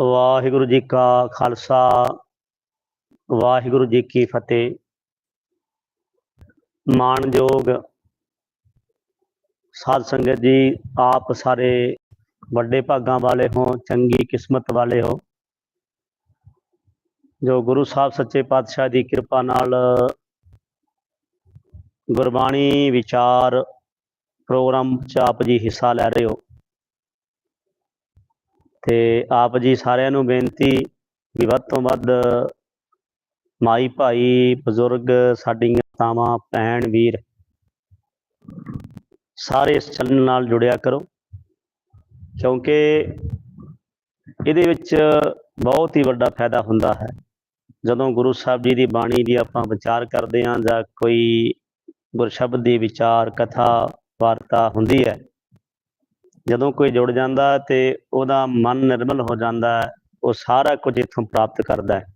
ਵਾਹਿਗੁਰੂ ਜੀ ਕਾ ਖਾਲਸਾ, ਵਾਹਿਗੁਰੂ ਜੀ ਕੀ ਫਤਿਹ। ਮਾਣਯੋਗ ਸਾਧ ਸੰਗਤ ਜੀ, ਆਪ ਸਾਰੇ ਵੱਡੇ ਭਾਗਾਂ ਵਾਲੇ ਹੋ, ਚੰਗੀ ਕਿਸਮਤ ਵਾਲੇ ਹੋ। ਜੋ ਗੁਰੂ ਸਾਹਿਬ ਸੱਚੇ ਪਾਤਸ਼ਾਹ ਦੀ ਕਿਰਪਾ ਨਾਲ ਗੁਰਬਾਣੀ ਵਿਚਾਰ ਪ੍ਰੋਗਰਾਮ 'ਚ ਆਪ ਜੀ ਹਿੱਸਾ ਲੈ ਰਹੇ ਹੋ। ਤੇ ਆਪ ਜੀ ਸਾਰਿਆਂ ਨੂੰ ਬੇਨਤੀ ਵੀ ਵੱਧ ਤੋਂ ਵੱਧ ਮਾਈ ਭਾਈ, ਬਜ਼ੁਰਗ, ਸਾਡੀਆਂ ਤਾਵਾਂ, ਭੈਣ, ਵੀਰ, ਸਾਰੇ ਇਸ ਚੱਲਣ ਨਾਲ ਜੁੜਿਆ ਕਰੋ। ਕਿਉਂਕਿ ਇਹਦੇ ਵਿੱਚ ਬਹੁਤ ਹੀ ਵੱਡਾ ਫਾਇਦਾ ਹੁੰਦਾ ਹੈ। ਜਦੋਂ ਗੁਰੂ ਸਾਹਿਬ ਜੀ ਦੀ ਬਾਣੀ ਦੀ ਆਪਾਂ ਵਿਚਾਰ ਕਰਦੇ ਹਾਂ ਜਾਂ ਕੋਈ ਗੁਰਸ਼ਬਦ ਦੀ ਵਿਚਾਰ, ਕਥਾ, ਵਾਰਤਾ ਹੁੰਦੀ ਹੈ ਜਦੋਂ ਕੋਈ ਜੁੜ ਜਾਂਦਾ ਤੇ ਉਹਦਾ ਮਨ ਨਿਰਮਲ ਹੋ ਜਾਂਦਾ, ਉਹ ਸਾਰਾ ਕੁਝ ਇਥੋਂ ਪ੍ਰਾਪਤ ਕਰਦਾ ਹੈ।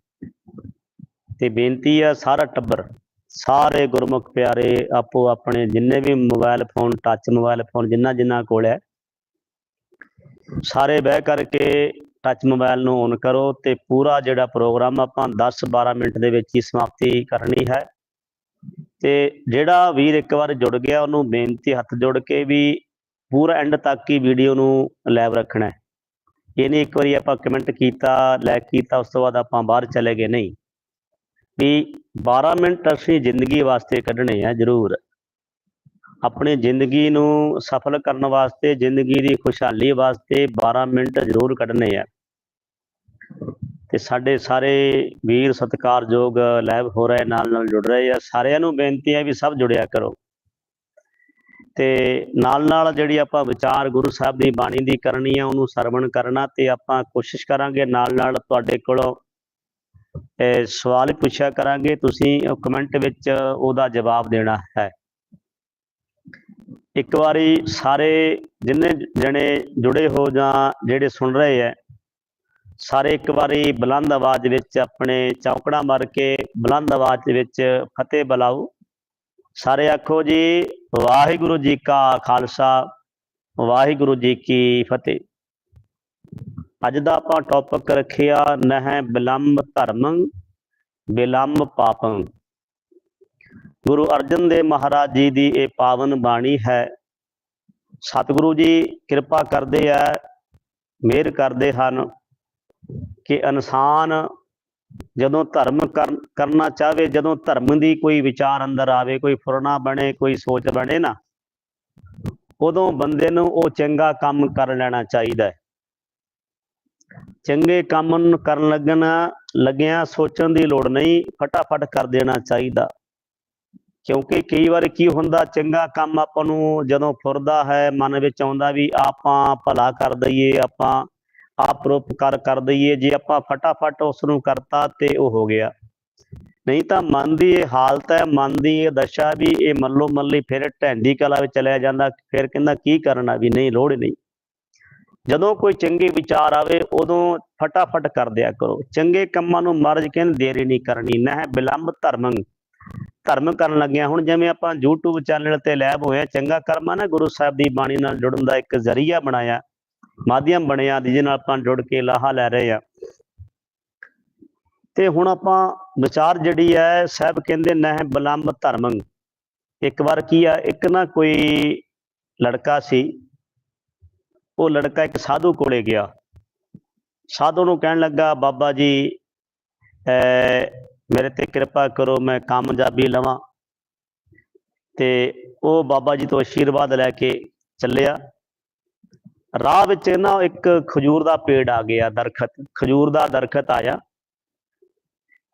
ਤੇ ਬੇਨਤੀ ਆ ਸਾਰਾ ਟੱਬਰ, ਸਾਰੇ ਗੁਰਮੁਖ ਪਿਆਰੇ, ਆਪੋ ਆਪਣੇ ਜਿੰਨੇ ਵੀ mobile phone touch mobile phone ਜਿੰਨਾ ਜਿੰਨਾ ਕੋਲ ਹੈ, ਸਾਰੇ ਬਹਿ ਕਰਕੇ ਟੱਚ ਮੋਬਾਈਲ ਨੂੰ ਔਨ ਕਰੋ ਤੇ ਪੂਰਾ ਜਿਹੜਾ ਪ੍ਰੋਗਰਾਮ ਆਪਾਂ 10 12 ਮਿੰਟ ਦੇ ਵਿੱਚ ਹੀ ਸਮਾਪਤੀ ਕਰਨੀ ਹੈ। ਤੇ ਜਿਹੜਾ ਵੀਰ ਇੱਕ ਵਾਰ ਜੁੜ ਗਿਆ, ਉਹਨੂੰ ਬੇਨਤੀ ਹੱਥ ਜੋੜ ਕੇ ਵੀ ਪੂਰਾ ਐਂਡ ਤੱਕ ਹੀ ਵੀਡੀਓ ਨੂੰ ਲਾਈਵ ਰੱਖਣਾ ਹੈ। ਇਹ ਨਹੀਂ ਇੱਕ ਵਾਰੀ ਆਪਾਂ ਕਮੈਂਟ ਕੀਤਾ ਲਾਈਕ ਕੀਤਾ, ਉਸ ਤੋਂ ਬਾਅਦ ਆਪਾਂ ਬਾਹਰ ਚਲੇ ਗਏ। ਨਹੀਂ, ਵੀ 12 ਮਿੰਟ ਅਸੀਂ ਜ਼ਿੰਦਗੀ ਵਾਸਤੇ ਕੱਢਣੇ ਆ, ਜ਼ਰੂਰ। ਆਪਣੀ ਜ਼ਿੰਦਗੀ ਨੂੰ ਸਫਲ ਕਰਨ ਵਾਸਤੇ, ਜ਼ਿੰਦਗੀ ਦੀ ਖੁਸ਼ਹਾਲੀ ਵਾਸਤੇ 12 ਮਿੰਟ ਜ਼ਰੂਰ ਕੱਢਣੇ ਆ। ਤੇ ਸਾਡੇ ਸਾਰੇ ਵੀਰ ਸਤਿਕਾਰਯੋਗ ਲਾਈਵ ਹੋ ਰਹੇ ਨਾਲ ਨਾਲ ਜੁੜ ਰਹੇ ਆ। ਸਾਰਿਆਂ ਨੂੰ ਬੇਨਤੀ ਹੈ ਵੀ ਸਭ ਜੁੜਿਆ ਕਰੋ। ਤੇ ਨਾਲ ਨਾਲ ਜਿਹੜੀ ਆਪਾਂ ਵਿਚਾਰ ਗੁਰੂ ਸਾਹਿਬ ਦੀ ਬਾਣੀ ਦੀ ਕਰਨੀ ਆ, ਉਹਨੂੰ ਸਰਵਣ ਕਰਨਾ ਤੇ ਆਪਾਂ ਕੋਸ਼ਿਸ਼ ਕਰਾਂਗੇ ਨਾਲ ਨਾਲ ਤੁਹਾਡੇ ਕੋਲੋਂ ਸਵਾਲ ਪੁੱਛਿਆ ਕਰਾਂਗੇ। ਤੁਸੀਂ ਕਮੈਂਟ ਵਿੱਚ ਉਹਦਾ ਜਵਾਬ ਦੇਣਾ ਹੈ। ਇੱਕ ਵਾਰੀ ਸਾਰੇ ਜਿੰਨੇ ਜਣੇ ਜੁੜੇ ਹੋ ਜਾਂ ਜਿਹੜੇ ਸੁਣ ਰਹੇ ਹੈ, ਸਾਰੇ ਇੱਕ ਵਾਰੀ ਬੁਲੰਦ ਆਵਾਜ਼ ਵਿੱਚ ਆਪਣੇ ਚੌਕੜਾ ਮਾਰ ਕੇ ਬੁਲੰਦ ਆਵਾਜ਼ ਵਿੱਚ ਫਤਿਹ ਬੁਲਾਓ। ਸਾਰੇ ਆਖੋ ਜੀ, ਵਾਹਿਗੁਰੂ ਜੀ ਕਾ ਖਾਲਸਾ, ਵਾਹਿਗੁਰੂ ਜੀ ਕੀ ਫਤਿਹ। ਅੱਜ ਦਾ ਆਪਾਂ ਟੌਪਿਕ ਰੱਖਿਆ, ਨਹਿ ਬਿਲੰਬ ਧਰਮੰ, ਬਿਲੰਬ ਪਾਪੰ। ਗੁਰੂ ਅਰਜਨ ਦੇਵ ਮਹਾਰਾਜ ਜੀ ਦੀ ਇਹ ਪਾਵਨ ਬਾਣੀ ਹੈ, ਸਤਿਗੁਰੂ ਜੀ ਕਿਰਪਾ ਕਰਦੇ ਆ, ਮਿਹਰ ਕਰਦੇ ਹਨ ਕਿ ਇਨਸਾਨ ਜਦੋਂ ਧਰਮ ਕਰਨ ਕਰਨਾ ਚਾਹਵੇ, ਜਦੋਂ ਧਰਮ ਦੀ ਕੋਈ ਵਿਚਾਰ ਅੰਦਰ ਆਵੇ, ਕੋਈ ਫੁਰਨਾ ਬਣੇ, ਕੋਈ ਸੋਚ ਬਣੇ ਨਾ, ਉਦੋਂ ਬੰਦੇ ਨੂੰ ਉਹ ਚੰਗਾ ਕੰਮ ਕਰ ਲੈਣਾ ਚਾਹੀਦਾ ਹੈ। ਚੰਗੇ ਕੰਮ ਨੂੰ ਕਰਨ ਲੱਗਣਾ, ਲੱਗਿਆ ਸੋਚਣ ਦੀ ਲੋੜ ਨਹੀਂ, ਫਟਾਫਟ ਕਰ ਦੇਣਾ ਚਾਹੀਦਾ। ਕਿਉਂਕਿ ਕਈ ਵਾਰ ਕੀ ਹੁੰਦਾ, ਚੰਗਾ ਕੰਮ ਆਪਾਂ ਨੂੰ ਜਦੋਂ ਫੁਰਦਾ ਹੈ, ਮਨ ਵਿੱਚ ਆਉਂਦਾ ਵੀ ਆਪਾਂ ਭਲਾ ਕਰ ਦਈਏ, ਆਪਾਂ ਆਪ ਰੂਪਕਾਰ ਕਰ ਦਈਏ, ਜੇ ਆਪਾਂ ਫਟਾਫਟ ਉਸ ਨੂੰ ਕਰਤਾ ਤੇ ਉਹ ਹੋ ਗਿਆ। ਨਹੀਂ ਤਾਂ ਮਨ ਦੀ ਇਹ ਹਾਲਤ ਹੈ, ਮਨ ਦੀ ਇਹ ਦਸ਼ਾ ਵੀ ਇਹ ਮੱਲੋ ਮੱਲੀ ਫਿਰ ਢੈਂਦੀ ਕਲਾ ਵਿੱਚ ਚਲਿਆ ਜਾਂਦਾ, ਫਿਰ ਕਹਿੰਦਾ ਕੀ ਕਰਨਾ ਵੀ ਨਹੀਂ, ਲੋੜ ਨਹੀਂ। ਜਦੋਂ ਕੋਈ ਚੰਗੇ ਵਿਚਾਰ ਆਵੇ, ਉਦੋਂ ਫਟਾਫਟ ਕਰ ਦਿਆ ਕਰੋ। ਚੰਗੇ ਕੰਮਾਂ ਨੂੰ ਮਰਜ ਕਹਿੰਦੇ ਦੇਰੀ ਨਹੀਂ ਕਰਨੀ ਨਹਿ ਹੈ ਬਿਲੰਬ ਧਰਮੰ। ਧਰਮ ਕਰਨ ਲੱਗਿਆ ਹੁਣ ਜਿਵੇਂ ਆਪਾਂ YouTube ਚੈਨਲ ਤੇ ਲੈਬ ਹੋਇਆ ਚੰਗਾ ਕਰਮ ਆ ਨਾ, ਗੁਰੂ ਸਾਹਿਬ ਦੀ ਬਾਣੀ ਨਾਲ ਜੁੜਨ ਦਾ ਇੱਕ ਜ਼ਰੀਆ ਬਣਾਇਆ, ਮਾਧਿਅਮ ਬਣਿਆ, ਜਿਹਦੇ ਨਾਲ ਆਪਾਂ ਜੁੜ ਕੇ ਲਾਹਾ ਲੈ ਰਹੇ ਆ ਤੇ ਹੁਣ ਆਪਾਂ ਵਿਚਾਰ ਜਿਹੜੀ ਹੈ, ਸਾਹਿਬ ਕਹਿੰਦੇ ਨਹਿ ਬਲੰਬ ਧਰਮੰ। ਇੱਕ ਵਾਰ ਕੀ ਆ, ਇੱਕ ਨਾ ਕੋਈ ਲੜਕਾ ਸੀ, ਉਹ ਲੜਕਾ ਇੱਕ ਸਾਧੂ ਕੋਲੇ ਗਿਆ। ਸਾਧੂ ਨੂੰ ਕਹਿਣ ਲੱਗਾ, ਬਾਬਾ ਜੀ ਮੇਰੇ ਤੇ ਕਿਰਪਾ ਕਰੋ, ਮੈਂ ਕਾਮਯਾਬੀ ਲਵਾਂ। ਤੇ ਉਹ ਬਾਬਾ ਜੀ ਤੋਂ ਅਸ਼ੀਰਵਾਦ ਲੈ ਕੇ ਚੱਲਿਆ। ਰਾਹ ਵਿੱਚ ਨਾ ਇੱਕ ਖਜੂਰ ਦਾ ਪੇੜ ਆ ਗਿਆ ਦਰਖਤ, ਖਜੂਰ ਦਾ ਦਰਖਤ ਆਇਆ।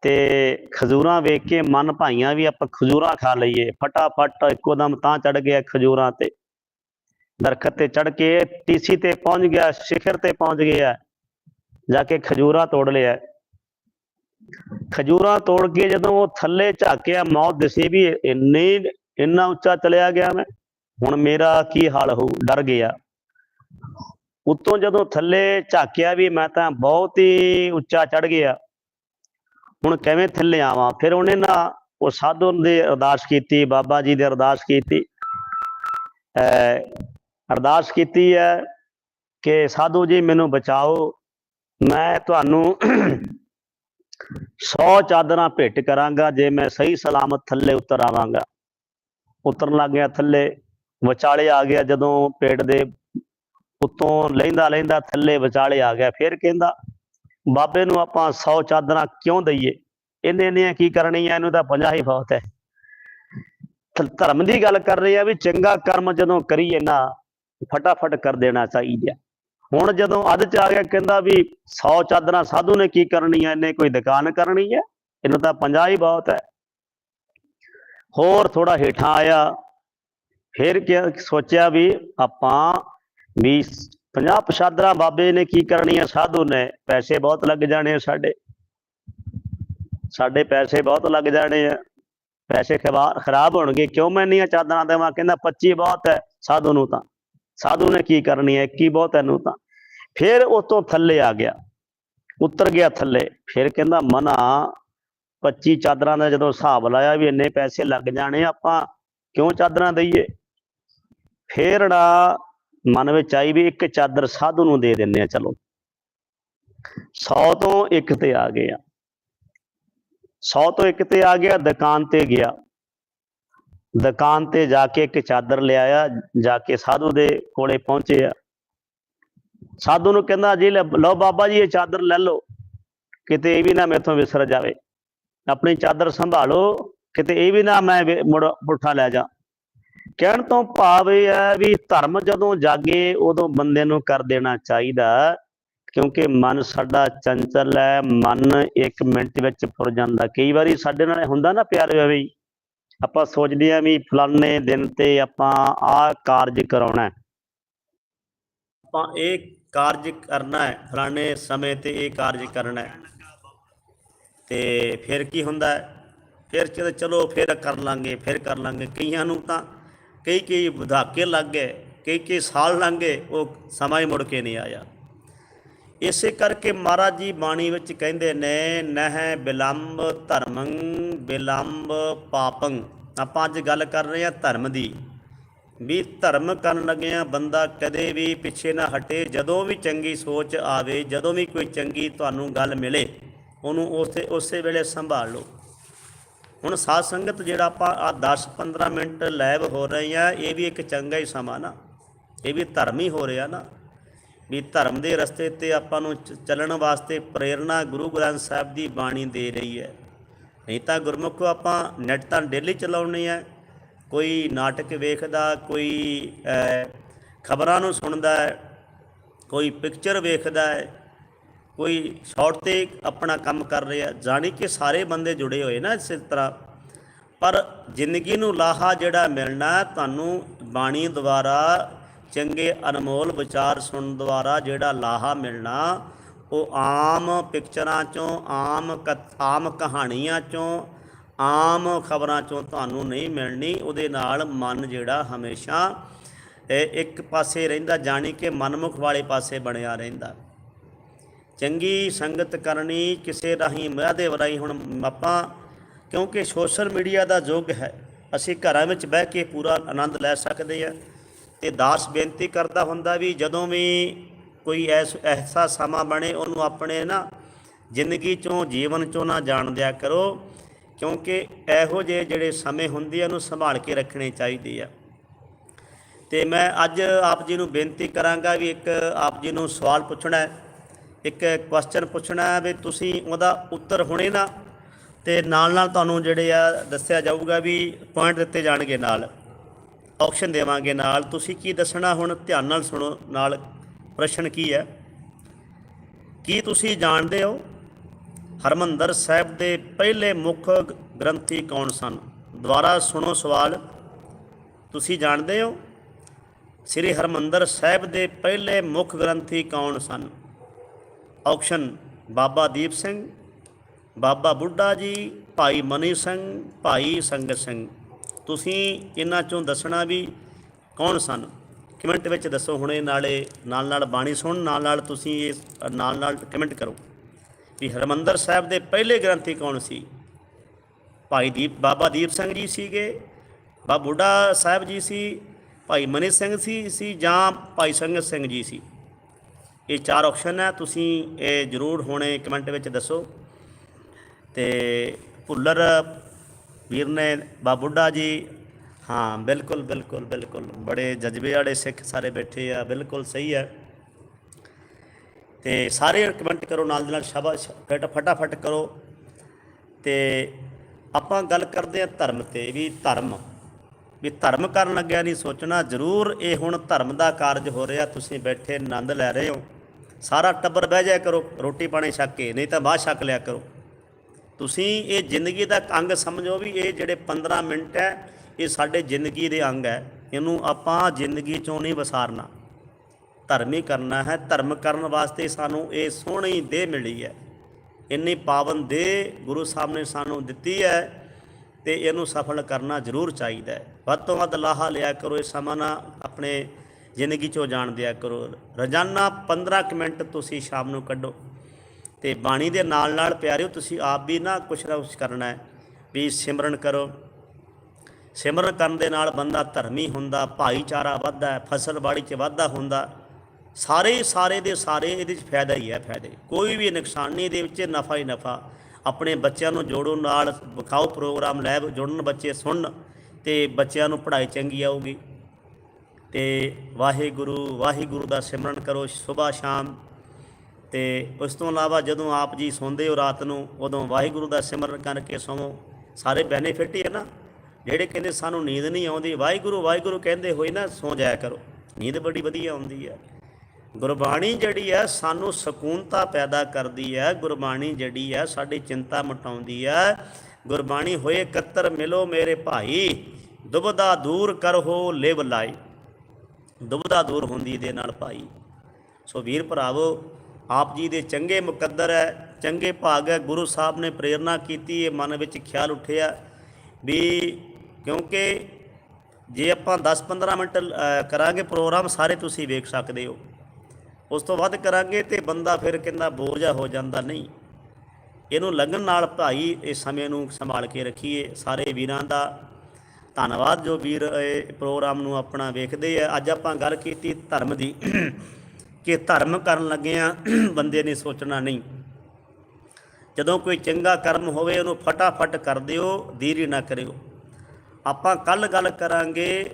ਤੇ ਖਜੂਰਾਂ ਵੇਖ ਕੇ ਮਨ ਭਾਈਆਂ ਵੀ ਆਪਾਂ ਖਜੂਰਾਂ ਖਾ ਲਈਏ, ਫਟਾਫਟ ਇੱਕੋ ਦਮ ਤਾਂ ਚੜ ਗਿਆ ਖਜੂਰਾਂ ਤੇ। ਦਰਖਤ ਤੇ ਚੜ ਕੇ ਟੀਸੀ ਤੇ ਪਹੁੰਚ ਗਿਆ, ਸਿਖਰ ਤੇ ਪਹੁੰਚ ਗਿਆ, ਜਾ ਕੇ ਖਜੂਰਾਂ ਤੋੜ ਲਿਆ। ਖਜੂਰਾਂ ਤੋੜ ਕੇ ਜਦੋਂ ਉਹ ਥੱਲੇ ਝਾਕਿਆ, ਮੌਤ ਦਿਸੇ ਵੀ ਇੰਨੇ, ਇੰਨਾ ਉੱਚਾ ਚਲਿਆ ਗਿਆ ਮੈਂ, ਹੁਣ ਮੇਰਾ ਕੀ ਹਾਲ ਹੋਊ, ਡਰ ਗਿਆ। ਉੱਤੋਂ ਜਦੋਂ ਥੱਲੇ ਝਾਕਿਆ ਵੀ ਮੈਂ ਤਾਂ ਬਹੁਤ ਹੀ ਉੱਚਾ ਚੜ ਗਿਆ। ਹੁਣ ਕਿਵੇਂ ਥੱਲੇ ਆਵਾਂ? ਫਿਰ ਉਹਨੇ ਨਾ ਉਹ ਸਾਧੂ ਦੇ ਅਰਦਾਸ ਕੀਤੀ, ਬਾਬਾ ਜੀ ਦੇ ਅਰਦਾਸ ਕੀਤੀ। ਅਰਦਾਸ ਕੀਤੀ ਹੈ ਕਿ ਸਾਧੂ ਜੀ ਮੈਨੂੰ ਬਚਾਓ। ਮੈਂ ਤੁਹਾਨੂੰ 100 ਚਾਦਰਾਂ ਭੇਟ ਕਰਾਂਗਾ, ਜੇ ਮੈਂ ਸਹੀ ਸਲਾਮਤ ਥੱਲੇ ਉਤਰ ਆਵਾਂਗਾ। ਉਤਰਨ ਲੱਗ ਗਿਆ ਥੱਲੇ, ਵਿਚਾਲੇ ਆ ਗਿਆ ਜਦੋਂ ਪੇਟ ਦੇ ਉੱਤੋਂ ਲੈਂਦਾ ਲੈਂਦਾ ਥੱਲੇ ਵਿਚਾਲੇ ਆ ਗਿਆ। ਫਿਰ ਕਹਿੰਦਾ ਬਾਬੇ ਨੂੰ ਆਪਾਂ 100 ਚਾਦਰਾਂ ਕਿਉਂ ਦਈਏ? ਇਹਨੇ ਇਹਨੇ ਕੀ ਕਰਨੀ ਆ? ਇਹਨੂੰ ਤਾਂ 50 ਹੀ ਬਹੁਤ ਹੈ। ਧਰਮ ਦੀ ਗੱਲ ਕਰ ਰਹੇ ਆ ਵੀ ਚੰਗਾ ਕਰਮ ਜਦੋਂ ਕਰੀਏ ਨਾ, ਫਟਾਫਟ ਕਰ ਦੇਣਾ ਚਾਹੀਦਾ ਹੁਣ ਜਦੋਂ ਅੱਧ ਚ ਆ ਗਿਆ, ਕਹਿੰਦਾ ਵੀ 100 ਚਾਦਰਾਂ ਸਾਧੂ ਨੇ ਕੀ ਕਰਨੀ ਹੈ ਇਹਨੇ ਕੋਈ ਦੁਕਾਨ ਕਰਨੀ ਹੈ? ਇਹਨੂੰ ਤਾਂ 50 ਹੀ ਬਹੁਤ ਹੈ। ਹੋਰ ਥੋੜਾ ਹੇਠਾਂ ਆਇਆ। ਫਿਰ ਕਿਆ ਸੋਚਿਆ ਵੀ ਆਪਾਂ ਵੀ 50 ਪਛਾਦਰਾਂ ਬਾਬੇ ਨੇ ਕੀ ਕਰਨੀ ਹੈ ਸਾਧੂ ਨੇ ਪੈਸੇ ਬਹੁਤ ਲੱਗ ਜਾਣੇ ਆ ਸਾਡੇ। ਸਾਡੇ ਪੈਸੇ ਬਹੁਤ ਲੱਗ ਜਾਣੇ ਆ। ਪੈਸੇ ਖਵਾ- ਖਰਾਬ ਹੋਣਗੇ। ਕਿਉਂ ਮੈਂ ਇੰਨੀਆਂ ਚਾਦਰਾਂ ਦੇਵਾਂ? ਕਹਿੰਦਾ 25 ਬਹੁਤ ਹੈ ਸਾਧੂ ਨੂੰ ਤਾਂ। ਸਾਧੂ ਨੇ ਕੀ ਕਰਨੀ ਹੈ? ਕੀ ਬਹੁਤ ਇਹਨੂੰ ਤਾਂ। ਫਿਰ ਉਸ ਥੱਲੇ ਆ ਗਿਆ। ਉਤਰ ਗਿਆ ਥੱਲੇ। ਫਿਰ ਕਹਿੰਦਾ ਮਨਾ 25 ਚਾਦਰਾਂ ਦਾ ਜਦੋਂ ਹਿਸਾਬ ਲਾਇਆ ਵੀ ਇੰਨੇ ਪੈਸੇ ਲੱਗ ਜਾਣੇ ਆਪਾਂ, ਕਿਉਂ ਚਾਦਰਾਂ ਦਈਏ? ਫੇਰ ਨਾ ਮਨ ਵਿੱਚ ਆਈ ਵੀ ਇੱਕ ਚਾਦਰ ਸਾਧੂ ਨੂੰ ਦੇ ਦਿੰਨੇ ਆ, ਚਲੋ। 100 ਤੋਂ ਇੱਕ ਤੇ ਆ ਗਏ ਆ 100 ਤੋਂ ਇੱਕ ਤੇ ਆ ਗਿਆ, ਦੁਕਾਨ ਤੇ ਗਿਆ। ਦੁਕਾਨ ਤੇ ਜਾ ਕੇ ਇੱਕ ਚਾਦਰ ਲਿਆਇਆ, ਜਾ ਕੇ ਸਾਧੂ ਦੇ ਕੋਲੇ ਪਹੁੰਚੇ ਆ ਸਾਧੂ ਨੂੰ ਕਹਿੰਦਾ, ਜੀ ਲਓ ਬਾਬਾ ਜੀ, ਇਹ ਚਾਦਰ ਲੈ ਲਓ। ਕਿਤੇ ਇਹ ਵੀ ਨਾ ਮੇਥੋਂ ਵਿਸਰ ਜਾਵੇ। ਆਪਣੀ ਚਾਦਰ ਸੰਭਾਲੋ। ਕਿਤੇ ਇਹ ਵੀ ਨਾ ਮੈਂ ਮੁੜ ਪੁੱਠਾ ਲੈ ਜਾ। ਕਹਿਣ ਤੋਂ ਭਾਵ ਇਹ ਹੈ ਵੀ ਧਰਮ ਜਦੋਂ ਜਾਗੇ, ਉਦੋਂ ਬੰਦੇ ਨੂੰ ਕਰ ਦੇਣਾ ਚਾਹੀਦਾ ਕਿਉਂਕਿ ਮਨ ਸਾਡਾ ਚੰਚਲ ਹੈ, ਮਨ ਇੱਕ ਮਿੰਟ ਵਿੱਚ ਫੁਰ ਜਾਂਦਾ। ਕਈ ਵਾਰੀ ਸਾਡੇ ਨਾਲ ਹੁੰਦਾ ਨਾ ਪਿਆਰ ਵੀ, ਆਪਾਂ ਸੋਚਦੇ ਆ ਵੀ ਫਲਾਣੇ ਦਿਨ ਤੇ ਆਪਾਂ ਆਹ ਕਾਰਜ ਕਰਾਉਣਾ ਹੈ। ਆਪਾਂ ਇਹ ਕਾਰਜ ਕਰਨਾ ਹੈ, ਫਲਾਣੇ ਸਮੇਂ ਤੇ ਇਹ ਕਾਰਜ ਕਰਨਾ ਹੈ। ਤੇ ਫਿਰ ਕੀ ਹੁੰਦਾ ਹੈ? ਫਿਰ ਚਲੋ, ਫਿਰ ਕਰ ਲਾਂਗੇ, ਫਿਰ ਕਰ ਲਾਂਗੇ। ਕਈਆਂ ਨੂੰ ਤਾਂ ਕਈ ਕਈ ਵਧਾਕੇ ਲੱਗ ਗਏ, ਕਈ ਕਈ ਸਾਲ ਲੰਘ ਗਏ, ਉਹ ਸਮਾਂ ਹੀ ਮੁੜ ਕੇ ਨਹੀਂ ਆਇਆ। ਇਸੇ ਕਰਕੇ ਮਹਾਰਾਜ ਜੀ ਬਾਣੀ ਵਿੱਚ ਕਹਿੰਦੇ ਨੇ, ਨਹਿ ਬਿਲੰਬ ਧਰਮੰ, ਬਿਲੰਬ ਪਾਪੰ। ਆਪਾਂ ਅੱਜ ਗੱਲ ਕਰ ਰਹੇ ਹਾਂ ਧਰਮ ਦੀ। ਵੀ ਧਰਮ ਕਰਨ ਲੱਗਿਆ ਬੰਦਾ ਕਦੇ ਵੀ ਪਿੱਛੇ ਨਾ ਹਟੇ, ਜਦੋਂ ਵੀ ਚੰਗੀ ਸੋਚ ਆਵੇ, ਜਦੋਂ ਵੀ ਕੋਈ ਚੰਗੀ ਤੁਹਾਨੂੰ ਗੱਲ ਮਿਲੇ, ਉਹਨੂੰ ਉਸੇ ਉਸੇ ਵੇਲੇ ਸੰਭਾਲ ਲਓ। ਹੁਣ ਸਾਧ ਸੰਗਤ ਜਿਹੜਾ ਆਪਾਂ ਆ 10 15 ਮਿੰਟ ਲਾਈਵ ਹੋ ਰਹੇ ਆ, ਇਹ ਵੀ ਇੱਕ ਚੰਗਾ ਹੀ ਸਮਾਂ ਨਾ। ਇਹ ਵੀ ਧਰਮ ਹੀ ਹੋ ਰਿਹਾ ਨਾ। ਵੀ ਧਰਮ ਦੇ ਰਸਤੇ ਤੇ ਆਪਾਂ ਨੂੰ ਚੱਲਣ ਵਾਸਤੇ ਪ੍ਰੇਰਣਾ ਗੁਰੂ ਗ੍ਰੰਥ ਸਾਹਿਬ ਦੀ ਬਾਣੀ ਦੇ ਰਹੀ ਹੈ। ਨਹੀਂ ਤਾਂ ਗੁਰਮੁਖੋ ਆਪਾਂ ਨੈਟ ਤਾਂ ਡੇਲੀ ਚਲਾਉਣੀ ਹੈ ਕੋਈ ਨਾਟਕ ਵੇਖਦਾ, ਕੋਈ ਖਬਰਾਂ ਨੂੰ ਸੁਣਦਾ, ਕੋਈ ਪਿਕਚਰ ਵੇਖਦਾ ਹੈ। ਕੋਈ ਸ਼ਾਰਟ ਤੇ ਆਪਣਾ ਕੰਮ ਕਰ ਰਿਹਾ, ਜਾਣੀ ਕਿ ਸਾਰੇ ਬੰਦੇ ਜੁੜੇ ਹੋਏ ਨਾ ਇਸੇ ਤਰ੍ਹਾਂ। ਪਰ ਜ਼ਿੰਦਗੀ ਨੂੰ ਲਾਹਾ ਜਿਹੜਾ ਮਿਲਣਾ, ਤੁਹਾਨੂੰ ਬਾਣੀ ਦੁਆਰਾ ਚੰਗੇ ਅਨਮੋਲ ਵਿਚਾਰ ਸੁਣਨ ਦੁਆਰਾ ਜਿਹੜਾ ਲਾਹਾ ਮਿਲਣਾ, ਉਹ ਆਮ ਪਿਕਚਰਾਂ ਚੋਂ, ਆਮ ਕਥ- ਆਮ ਕਹਾਣੀਆਂ ਚੋਂ, ਆਮ ਖਬਰਾਂ ਚੋਂ ਤੁਹਾਨੂੰ ਨਹੀਂ ਮਿਲਣੀ। ਉਹਦੇ ਨਾਲ ਮਨ ਜਿਹੜਾ ਹਮੇਸ਼ਾ ਇੱਕ ਪਾਸੇ ਰਹਿੰਦਾ, ਜਾਣੀ ਕਿ ਮਨਮੁਖ ਵਾਲੇ ਪਾਸੇ ਬਣਿਆ ਰਹਿੰਦਾ। ਚੰਗੀ ਸੰਗਤ ਕਰਨੀ, ਕਿਸੇ ਰਾਹੀਂ ਮਹਦੇ ਵਰਾਈ ਹੁਣ ਆਪਾਂ, ਕਿਉਂਕਿ ਸੋਸ਼ਲ ਮੀਡੀਆ ਦਾ ਯੁੱਗ ਹੈ, ਅਸੀਂ ਘਰਾਂ ਵਿੱਚ ਬਹਿ ਕੇ ਪੂਰਾ ਆਨੰਦ ਲੈ ਸਕਦੇ ਹਾਂ ਤੇ ਦਾਸ ਬੇਨਤੀ ਕਰਦਾ ਹੁੰਦਾ ਵੀ ਜਦੋਂ ਵੀ ਕੋਈ ਐਸ, ਐਸਾ ਸਮਾਂ ਬਣੇ, ਉਹਨੂੰ ਆਪਣੇ ਨਾ ਜ਼ਿੰਦਗੀ ਚੋਂ, ਜੀਵਨ ਚੋਂ ਨਾ ਜਾਣ ਦਿਆ ਕਰੋ, ਕਿਉਂਕਿ ਇਹੋ ਜਿਹੇ ਜਿਹੜੇ ਸਮੇਂ ਹੁੰਦੇ ਆ, ਉਹਨੂੰ ਸੰਭਾਲ ਕੇ ਰੱਖਣੇ ਚਾਹੀਦੇ ਆ। ਤੇ ਮੈਂ ਅੱਜ ਆਪ ਜੀ ਨੂੰ ਬੇਨਤੀ ਕਰਾਂਗਾ ਵੀ ਇੱਕ ਆਪ ਜੀ ਨੂੰ ਸਵਾਲ ਪੁੱਛਣਾ ਹੈ। ਇੱਕ ਕੁਐਸਚਨ ਪੁੱਛਣਾ ਵੀ ਤੁਸੀਂ ਉਹਦਾ ਉੱਤਰ ਹੁਣੇ ਨਾ ਤੇ ਨਾਲ ਨਾਲ ਤੁਹਾਨੂੰ ਜਿਹੜੇ ਆ ਦੱਸਿਆ ਜਾਊਗਾ ਵੀ ਪੁਆਇੰਟ ਦਿੱਤੇ ਜਾਣਗੇ ਨਾਲ। ਆਪਸ਼ਨ ਦੇਵਾਂਗੇ ਨਾਲ। ਤੁਸੀਂ ਕੀ ਦੱਸਣਾ ਹੁਣ? ਧਿਆਨ ਨਾਲ ਸੁਣੋ। ਨਾਲ ਪ੍ਰਸ਼ਨ ਕੀ ਹੈ? ਕੀ ਤੁਸੀਂ ਜਾਣਦੇ ਹੋ ਹਰਮੰਦਰ ਸਾਹਿਬ ਦੇ ਪਹਿਲੇ ਮੁੱਖ ਗ੍ਰੰਥੀ ਕੌਣ ਸਨ? ਦੁਬਾਰਾ ਸੁਣੋ ਸਵਾਲ। ਤੁਸੀਂ ਜਾਣਦੇ ਹੋ? ਸ੍ਰੀ ਹਰਮੰਦਰ ਸਾਹਿਬ ਦੇ ਪਹਿਲੇ ਮੁੱਖ ਗ੍ਰੰਥੀ ਕੌਣ ਸਨ? ਆਪਸ਼ਨ ਬਾਬਾ ਦੀਪ ਸਿੰਘ, ਬਾਬਾ ਬੁੱਢਾ ਜੀ, ਭਾਈ ਮਨੀ ਸਿੰਘ, ਭਾਈ ਸੰਗਤ ਸਿੰਘ। ਤੁਸੀਂ ਇਹਨਾਂ ਚੋਂ ਦੱਸਣਾ ਵੀ ਕੌਣ ਸਨ? ਕਮੈਂਟ ਵਿੱਚ ਦੱਸੋ ਹੁਣੇ, ਨਾਲੇ ਨਾਲ ਨਾਲ ਬਾਣੀ ਸੁਣ, ਨਾਲ ਨਾਲ ਤੁਸੀਂ ਇਹ, ਨਾਲ ਨਾਲ ਕਮੈਂਟ ਕਰੋ ਵੀ ਹਰਮੰਦਰ ਸਾਹਿਬ ਦੇ ਪਹਿਲੇ ਗ੍ਰੰਥੀ ਕੌਣ ਸੀ? ਭਾਈ ਦੀਪ, ਬਾਬਾ ਦੀਪ ਸਿੰਘ ਜੀ ਸੀਗੇ, ਬਾਬਾ ਬੁੱਢਾ ਸਾਹਿਬ ਜੀ ਸੀ, ਭਾਈ ਮਨੀ ਸਿੰਘ ਸੀ ਸੀ ਜਾਂ ਭਾਈ ਸੰਗਤ ਸਿੰਘ ਜੀ ਸੀ? ਇਹ ਚਾਰ ਆਪਸ਼ਨ ਹੈ ਤੁਸੀਂ ਇਹ ਜਰੂਰ ਹੁਣੇ ਕਮੈਂਟ ਵਿੱਚ ਦੱਸੋ। ਤੇ ਭੁੱਲਰ ਵੀਰ ਨੇ ਬਾਬੁੱਡਾ ਜੀ, ਹਾਂ, ਬਿਲਕੁਲ ਬਿਲਕੁਲ ਬਿਲਕੁਲ। ਬੜੇ ਜਜ਼ਬੇ ਵਾਲੇ ਸਿੱਖ ਸਾਰੇ ਬੈਠੇ ਆ, ਬਿਲਕੁਲ ਸਹੀ ਹੈ ਤੇ ਸਾਰੇ ਕਮੈਂਟ ਕਰੋ, ਨਾਲ ਦੀ ਨਾਲ ਸ਼ਾਬਾਸ਼ ਫਟ ਫਟਾਫਟ ਕਰੋ। ਤੇ ਆਪਾਂ ਗੱਲ ਕਰਦੇ ਆ ਧਰਮ ਤੇ, ਵੀ ਧਰਮ। ਵੀ ਧਰਮ ਕਰਨ ਲੱਗਿਆ ਨਹੀਂ ਸੋਚਣਾ ਜ਼ਰੂਰ, ਇਹ ਹੁਣ ਧਰਮ ਦਾ ਕਾਰਜ ਹੋ ਰਿਹਾ, ਤੁਸੀਂ ਬੈਠੇ ਆਨੰਦ ਲੈ ਰਹੇ ਹੋ। ਸਾਰਾ ਟੱਬਰ ਬਹਿ ਜਾਇਆ ਕਰੋ, ਰੋਟੀ ਪਾਣੀ ਛੱਕ ਕੇ, ਨਹੀਂ ਤਾਂ ਬਾਅਦ ਛੱਕ ਲਿਆ ਕਰੋ। ਤੁਸੀਂ ਇਹ ਜ਼ਿੰਦਗੀ ਦਾ ਅੰਗ ਸਮਝੋ ਵੀ ਇਹ ਜਿਹੜੇ 15 ਮਿੰਟ ਹੈ, ਇਹ ਸਾਡੇ ਜ਼ਿੰਦਗੀ ਦੇ ਅੰਗ ਹੈ। ਇਹਨੂੰ ਆਪਾਂ ਜ਼ਿੰਦਗੀ ਚੋਂ ਨਹੀਂ ਵਿਸਾਰਨਾ। ਧਰਮ ਹੀ ਕਰਨਾ ਹੈ। ਧਰਮ ਕਰਨ ਵਾਸਤੇ ਸਾਨੂੰ ਇਹ ਸੋਹਣੀ ਦੇਹ ਮਿਲੀ ਹੈ। ਇੰਨੀ ਪਾਵਨ ਦੇਹ ਗੁਰੂ ਸਾਹਿਬ ਨੇ ਸਾਨੂੰ ਦਿੱਤੀ ਹੈ ਤੇ ਇਹਨੂੰ ਸਫਲ ਕਰਨਾ ਜ਼ਰੂਰ ਚਾਹੀਦਾ ਹੈ। ਵੱਧ ਤੋਂ ਵੱਧ ਲਾਹਾ ਲਿਆ ਕਰੋ, ਇਹ ਸਮਾਂ ਨਾ ਆਪਣੇ ਜ਼ਿੰਦਗੀ ਚੋਂ ਜਾਣ ਦਿਆ ਕਰੋ। ਰੋਜ਼ਾਨਾ 15 ਕੁ ਮਿੰਟ ਤੁਸੀਂ ਸ਼ਾਮ ਨੂੰ ਕੱਢੋ ਤੇ ਬਾਣੀ ਦੇ ਨਾਲ ਨਾਲ ਪਿਆਰਿਓ, ਤੁਸੀਂ ਆਪ ਵੀ ਨਾ ਕੁਛ ਨਾ ਕੁਛ ਕਰਨਾ ਹੈ। ਵੀ ਸਿਮਰਨ ਕਰੋ। ਸਿਮਰਨ ਕਰਨ ਦੇ ਨਾਲ ਬੰਦਾ ਧਰਮੀ ਹੁੰਦਾ, ਭਾਈਚਾਰਾ ਵੱਧਦਾ ਹੈ ਫਸਲਬਾੜੀ 'ਚ ਵਾਧਾ ਹੁੰਦਾ। ਸਾਰੇ ਸਾਰੇ ਦੇ ਸਾਰੇ ਇਹਦੇ 'ਚ ਫਾਇਦਾ ਹੀ ਹੈ, ਫਾਇਦੇ ਕੋਈ ਵੀ ਨੁਕਸਾਨ ਨਹੀਂ, ਇਹਦੇ ਵਿੱਚ ਨਫਾ ਹੀ ਨਫਾ। ਆਪਣੇ ਬੱਚਿਆਂ ਨੂੰ ਜੋੜੋ ਨਾਲ, ਵਿਖਾਓ ਪ੍ਰੋਗਰਾਮ ਲੈਬ ਜੁੜਨ ਬੱਚੇ ਸੁਣਨ ਤੇ ਬੱਚਿਆਂ ਨੂੰ ਪੜ੍ਹਾਈ ਚੰਗੀ ਆਊਗੀ। ਤੇ ਵਾਹਿਗੁਰੂ ਵਾਹਿਗੁਰੂ ਦਾ ਸਿਮਰਨ ਕਰੋ ਸਵੇਰ ਸ਼ਾਮ। ਤੇ ਉਸ ਤੋਂ ਇਲਾਵਾ ਜਦੋਂ ਆਪ ਜੀ ਸੌਂਦੇ ਹੋ ਰਾਤ ਨੂੰ, ਉਦੋਂ ਵਾਹਿਗੁਰੂ ਦਾ ਸਿਮਰਨ ਕਰਕੇ ਸੌਵੋ। ਸਾਰੇ ਬੈਨੀਫਿਟ ਹੀ ਹੈ ਨਾ। ਜਿਹੜੇ ਕਹਿੰਦੇ ਸਾਨੂੰ ਨੀਂਦ ਨਹੀਂ ਆਉਂਦੀ, ਵਾਹਿਗੁਰੂ ਵਾਹਿਗੁਰੂ ਕਹਿੰਦੇ ਹੋਏ ਨਾ, ਸੌ ਜਾਇਆ ਕਰੋ। ਨੀਂਦ ਬੜੀ ਵਧੀਆ ਆਉਂਦੀ ਹੈ। ਗੁਰਬਾਣੀ ਜਿਹੜੀ ਹੈ, ਸਾਨੂੰ ਸਕੂਨਤਾ ਪੈਦਾ ਕਰਦੀ ਹੈ। ਗੁਰਬਾਣੀ ਜਿਹੜੀ ਹੈ, ਸਾਡੀ ਚਿੰਤਾ ਮਟਾਉਂਦੀ ਹੈ। ਗੁਰਬਾਣੀ ਹੋਏ ਕੱਤਰ ਮਿਲੋ ਮੇਰੇ ਭਾਈ ਦੁਬਦਾ ਦੂਰ ਕਰਹੋ ਲਿਵ ਲਾਈ ਦੁਬਧਾ ਦੂਰ ਹੁੰਦੀ ਦੇ ਨਾਲ ਭਾਈ। ਸੋ ਵੀਰ ਭਰਾਵੋ, ਆਪ ਜੀ ਦੇ ਚੰਗੇ ਮੁਕੱਦਰ ਹੈ, ਚੰਗੇ ਭਾਗ ਹੈ, ਗੁਰੂ ਸਾਹਿਬ ਨੇ ਪ੍ਰੇਰਣਾ ਕੀਤੀ, ਇਹ ਮਨ ਵਿੱਚ ਖਿਆਲ ਉੱਠਿਆ ਵੀ ਕਿਉਂਕਿ ਜੇ ਆਪਾਂ 10-15 ਮਿੰਟ ਕਰਾਂਗੇ ਪ੍ਰੋਗਰਾਮ, ਸਾਰੇ ਤੁਸੀਂ ਵੇਖ ਸਕਦੇ ਹੋ। ਉਸ ਤੋਂ ਵੱਧ ਕਰਾਂਗੇ ਤੇ ਬੰਦਾ ਫਿਰ ਕਹਿੰਦਾ ਬੋਝਾ ਹੋ ਜਾਂਦਾ, ਨਹੀਂ। ਇਹਨੂੰ ਲਗਨ ਨਾਲ ਭਾਈ, ਇਸ ਸਮੇਂ ਨੂੰ ਸੰਭਾਲ ਕੇ ਰੱਖੀਏ ਸਾਰੇ ਵੀਰਾਂ ਦਾ। ਧੰਨਵਾਦ ਜੋ ਵੀਰ ਇਹ ਪ੍ਰੋਗਰਾਮ ਨੂੰ ਆਪਣਾ ਵੇਖਦੇ ਆ। ਅੱਜ ਆਪਾਂ ਗੱਲ ਕੀਤੀ ਧਰਮ ਦੀ, ਕਿ ਧਰਮ ਕਰਨ ਲੱਗੇ ਆ, ਬੰਦੇ ਨੇ ਸੋਚਣਾ ਨਹੀਂ। ਜਦੋਂ ਕੋਈ ਚੰਗਾ ਕਰਮ ਹੋਵੇ, ਉਹਨੂੰ ਫਟਾਫਟ ਕਰ ਦਿਓ, ਦੇਰੀ ਨਾ ਕਰਿਓ। ਆਪਾਂ ਕੱਲ ਗੱਲ ਕਰਾਂਗੇ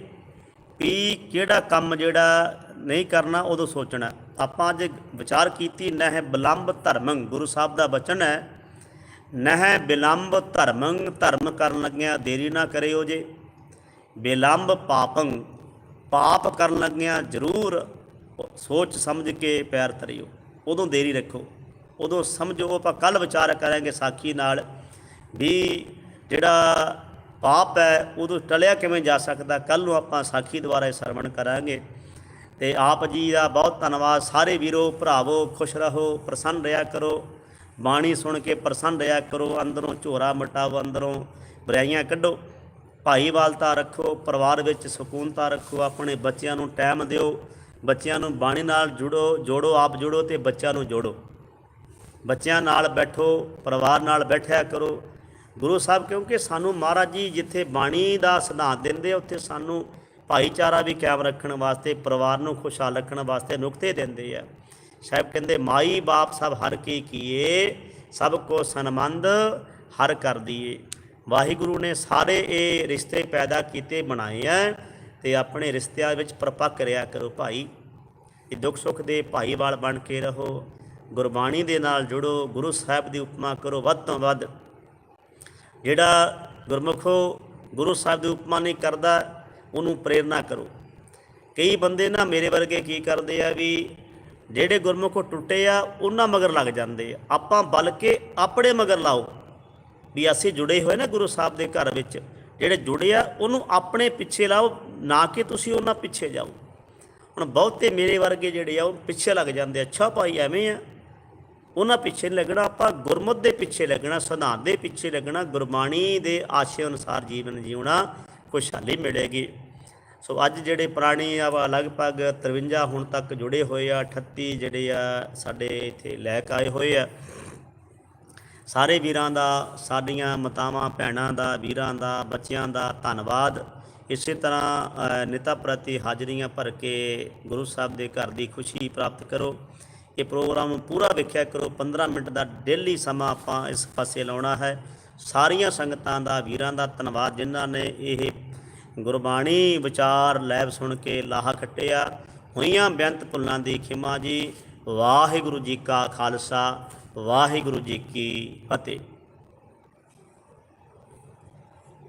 ਵੀ ਕਿਹੜਾ ਕੰਮ ਜਿਹੜਾ ਨਹੀਂ ਕਰਨਾ, ਉਦੋਂ ਸੋਚਣਾ। ਆਪਾਂ ਅੱਜ ਵਿਚਾਰ ਕੀਤੀ, ਨਹਿ ਬਿਲੰਬ ਧਰਮੰ, ਗੁਰੂ ਸਾਹਿਬ ਦਾ ਬਚਨ ਹੈ। ਨਹਿ ਬਿਲੰਬ ਧਰਮੰ, ਧਰਮ ਕਰਨ ਲੱਗਿਆ ਦੇਰੀ ਨਾ ਕਰਿਓ ਜੇ। ਬੇਲੰਬ ਪਾਪੰ, ਪਾਪ ਕਰਨ ਲੱਗਿਆਂ ਜ਼ਰੂਰ ਸੋਚ ਸਮਝ ਕੇ ਪੈਰ ਧਰਿਓ। ਉਦੋਂ ਦੇਰੀ ਰੱਖੋ। ਉਦੋਂ ਸਮਝੋ, ਆਪਾਂ ਕੱਲ ਵਿਚਾਰ ਕਰਾਂਗੇ ਸਾਖੀ ਨਾਲ ਵੀ ਜਿਹੜਾ ਪਾਪ ਹੈ, ਉਦੋਂ ਟਲਿਆ ਕਿਵੇਂ ਜਾ ਸਕਦਾ? ਕੱਲ ਨੂੰ ਆਪਾਂ ਸਾਖੀ ਦੁਆਰਾ ਇਹ ਸਰਵਣ ਕਰਾਂਗੇ। ਤੇ ਆਪ ਜੀ ਦਾ ਬਹੁਤ ਧੰਨਵਾਦ। ਸਾਰੇ ਵੀਰੋ, ਭਰਾਵੋ, ਖੁਸ਼ ਰਹੋ, ਪ੍ਰਸੰਨ ਰਿਹਾ ਕਰੋ। ਬਾਣੀ ਸੁਣ ਕੇ ਪ੍ਰਸੰਨ ਰਿਹਾ ਕਰੋ। ਅੰਦਰੋਂ ਝੋਰਾ ਮਟਾਓ, ਅੰਦਰੋਂ ਬੁਰਾਈਆਂ ਕੱਢੋ। ਭਾਈਵਾਲਤਾ ਰੱਖੋ ਪਰਿਵਾਰ ਵਿੱਚ ਸਕੂਨਤਾ ਰੱਖੋ ਆਪਣੇ ਬੱਚਿਆਂ ਨੂੰ ਟਾਈਮ ਦਿਓ ਬੱਚਿਆਂ ਨੂੰ ਬਾਣੀ ਨਾਲ ਜੁੜੋ ਜੋੜੋ ਆਪ ਜੁੜੋ ਤੇ ਬੱਚਿਆਂ ਨੂੰ ਜੋੜੋ। ਬੱਚਿਆਂ ਨਾਲ ਬੈਠੋ ਪਰਿਵਾਰ ਨਾਲ ਬੈਠਿਆ ਕਰੋ। ਗੁਰੂ ਸਾਹਿਬ ਕਿਉਂਕਿ ਸਾਨੂੰ ਮਹਾਰਾਜ ਜੀ ਜਿੱਥੇ ਬਾਣੀ ਦਾ ਸਿਧਾਂਤ ਦਿੰਦੇ ਆ, ਉੱਥੇ ਸਾਨੂੰ ਭਾਈਚਾਰਾ ਵੀ ਕਾਇਮ ਰੱਖਣ ਵਾਸਤੇ ਪਰਿਵਾਰ ਨੂੰ ਖੁਸ਼ਹਾਲ ਰੱਖਣ ਵਾਸਤੇ ਨੁਕਤੇ ਦਿੰਦੇ ਆ। ਸਾਹਿਬ ਕਹਿੰਦੇ ਮਾਈ ਬਾਪ ਸਭ ਹਰ ਕੀ ਕੀਏ ਸਭ ਕੋ ਸਨਮੰਦ ਹਰ ਕਰ ਦੀਏ। ਵਾਹਿਗੁਰੂ ਨੇ ਸਾਰੇ ਇਹ ਰਿਸ਼ਤੇ ਪੈਦਾ ਕੀਤੇ, ਬਣਾਏ ਆ ਤੇ ਆਪਣੇ ਰਿਸ਼ਤਿਆਂ ਵਿੱਚ ਪਰਪੱਕ ਰਿਆ ਕਰੋ ਭਾਈ। ਇਹ ਦੁੱਖ ਸੁੱਖ ਦੇ ਭਾਈਵਾਲ ਬਣ ਕੇ ਰਹੋ, ਗੁਰਬਾਣੀ ਦੇ ਨਾਲ ਜੁੜੋ, ਗੁਰੂ ਸਾਹਿਬ ਦੀ ਉਪਮਾ ਕਰੋ ਵੱਧ ਤੋਂ ਵੱਧ। ਜਿਹੜਾ ਗੁਰਮੁਖੋ ਗੁਰੂ ਸਾਹਿਬ ਦੀ ਉਪਮਾ ਨਹੀਂ ਕਰਦਾ, ਉਹਨੂੰ ਪ੍ਰੇਰਣਾ ਕਰੋ। ਕਈ ਬੰਦੇ ਨਾ ਮੇਰੇ ਵਰਗੇ ਕੀ ਕਰਦੇ ਆ ਵੀ ਜਿਹੜੇ ਗੁਰਮੁਖੋ ਟੁੱਟੇ ਆ, ਉਹਨਾਂ ਮਗਰ ਲੱਗ ਜਾਂਦੇ ਆ। ਆਪਾਂ ਬਲਕਿ ਆਪਣੇ ਮਗਰ ਲਾਓ। ਵੀ ਅਸੀਂ ਜੁੜੇ ਹੋਏ ਨਾ ਗੁਰੂ ਸਾਹਿਬ ਦੇ ਘਰ ਵਿੱਚ, ਜਿਹੜੇ ਜੁੜੇ ਆ, ਉਹਨੂੰ ਆਪਣੇ ਪਿੱਛੇ ਲਾਓ, ਨਾ ਕਿ ਤੁਸੀਂ ਉਹਨਾਂ ਪਿੱਛੇ ਜਾਓ। ਹੁਣ ਬਹੁਤੇ ਮੇਰੇ ਵਰਗੇ ਜਿਹੜੇ ਆ, ਉਹ ਪਿੱਛੇ ਲੱਗ ਜਾਂਦੇ ਆ, ਅੱਛਾ ਭਾਈ ਐਵੇਂ ਆ। ਉਹਨਾਂ ਪਿੱਛੇ ਨਹੀਂ ਲੱਗਣਾ, ਆਪਾਂ ਗੁਰਮਤਿ ਦੇ ਪਿੱਛੇ ਲੱਗਣਾ ਸਿਧਾਂਤ ਦੇ ਪਿੱਛੇ ਲੱਗਣਾ, ਗੁਰਬਾਣੀ ਦੇ ਆਸ਼ੇ ਅਨੁਸਾਰ ਜੀਵਨ ਜਿਉਣਾ ਖੁਸ਼ਹਾਲੀ ਮਿਲੇਗੀ। ਸੋ ਅੱਜ ਜਿਹੜੇ ਪ੍ਰਾਣੀ ਆ, ਵਾ ਲਗਭਗ 53 ਹੁਣ ਤੱਕ ਜੁੜੇ ਹੋਏ ਆ 38 ਜਿਹੜੇ ਆ, ਸਾਡੇ ਇੱਥੇ ਲੈ ਕੇ ਆਏ ਹੋਏ ਆ। ਸਾਰੇ ਵੀਰਾਂ ਦਾ ਸਾਡੀਆਂ ਮਾਤਾਵਾਂ ਭੈਣਾਂ ਦਾ ਵੀਰਾਂ ਦਾ ਬੱਚਿਆਂ ਦਾ ਧੰਨਵਾਦ। ਇਸੇ ਤਰ੍ਹਾਂ ਅ, ਨਿਤਾ ਪ੍ਰਤੀ ਹਾਜ਼ਰੀਆਂ ਭਰ ਕੇ ਗੁਰੂ ਸਾਹਿਬ ਦੇ ਘਰ ਦੀ ਖੁਸ਼ੀ ਪ੍ਰਾਪਤ ਕਰੋ। ਇਹ ਪ੍ਰੋਗਰਾਮ ਪੂਰਾ ਵੇਖਿਆ ਕਰੋ। 15 ਮਿੰਟ ਦਾ ਡੇਲੀ ਸਮਾਂ ਆਪਾਂ ਇਸ ਪਾਸੇ ਲਾਉਣਾ ਹੈ। ਸਾਰੀਆਂ ਸੰਗਤਾਂ ਦਾ ਵੀਰਾਂ ਦਾ ਧੰਨਵਾਦ ਜਿਨ੍ਹਾਂ ਨੇ ਇਹ ਗੁਰਬਾਣੀ ਵਿਚਾਰ ਲੈਬ ਸੁਣ ਕੇ ਲਾਹਾ ਖੱਟਿਆ। ਹੋਈਆਂ ਬੇਅੰਤ ਭੁੱਲਾਂ ਦੀ ਖਿਮਾ ਜੀ। ਵਾਹਿਗੁਰੂ ਜੀ ਕਾ ਖਾਲਸਾ। ਵਾਹਿਗੁਰੂ ਜੀ ਕੀ ਫਤਿਹ।